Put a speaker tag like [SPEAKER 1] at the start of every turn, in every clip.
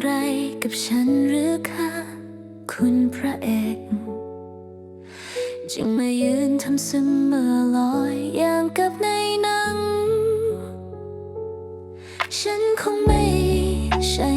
[SPEAKER 1] อะไรกับฉันหรือคะคุณพระเอกจึงมายืนทำเสมอลอยอย่างกับในหนัง ฉันคงไม่ใช่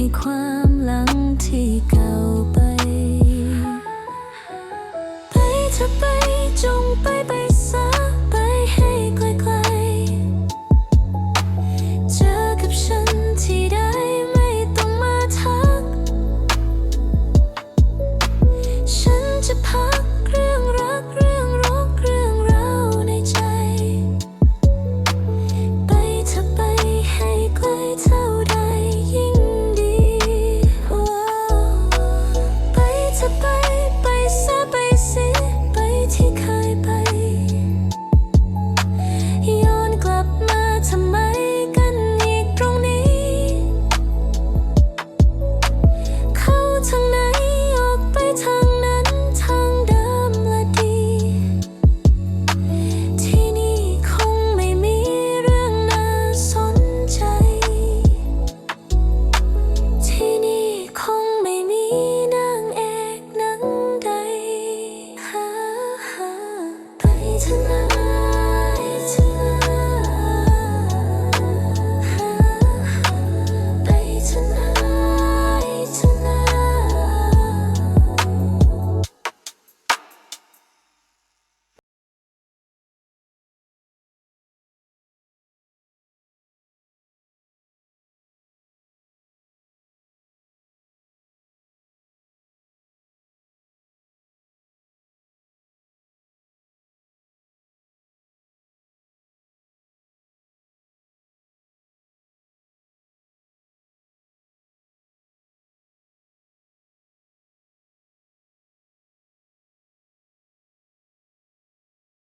[SPEAKER 1] ให้ความหลังที่เก่าไป ไปจะไปจงไป